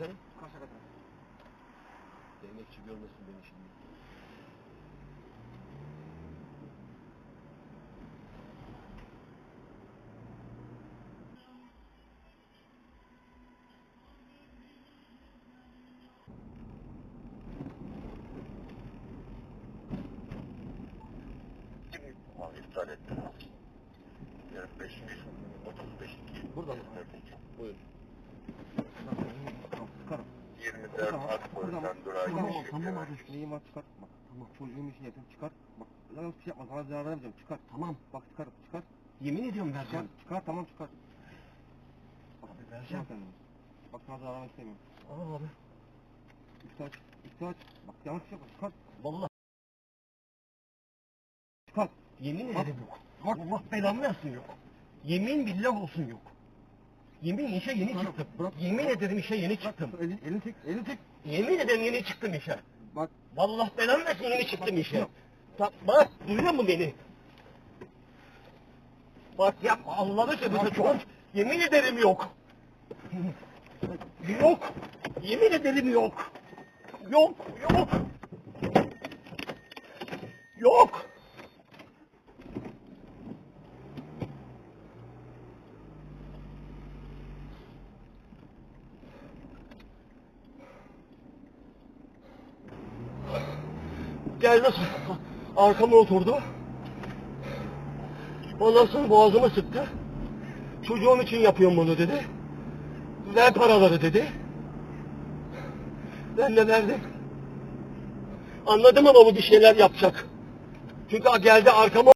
efendim? Kaça kadar? Değnekçi görmesin beni şimdi. Abi iptal ettim. 25 35 Burada mı? Buyur. Tamam çıkarım. 24 Akkoy'dan Duray Tamam Yeşil tamam Kemal. abi neyim var çıkar. Bak tamam çocuğun işini yapayım çıkar. Bak lan bir şey yapma sana zarar vermeyeceğim çıkar. Tamam. Bak çıkar çıkar. Yemin ediyorum Çıkar vereceğim. çıkar tamam çıkar. Bak vereceğim. çıkar kendini. Bak sana zarar vermek istemiyorum. Aa abi. Üstü aç. Üstü aç. Bak yanlış yapma çıkar. Vallahi Çıkar. yemin Bak. ederim yok. Allah belamı versin yok. Yemin billah olsun yok. Yemin işe yeni Bırak, çıktım. bırak. Yemin ederim işe yeni çıktım. Elini, elini çek. Elini çek. Yemin ederim yeni çıktım işe. Bak. Vallahi belamı versin yeni çıktım işe. Ta, bak duyuyor musun beni? Bak yapma Allah'ını seversen çok. Yemin ederim yok. Yok. Yemin ederim yok. Yok, yok. Yok. Geldi arkama oturdu. Ondan sonra boğazımı sıktı. Çocuğum için yapıyorum bunu dedi. Ver paraları dedi. Ben de verdim. Anladım ama bu bir şeyler yapacak. Çünkü geldi arkama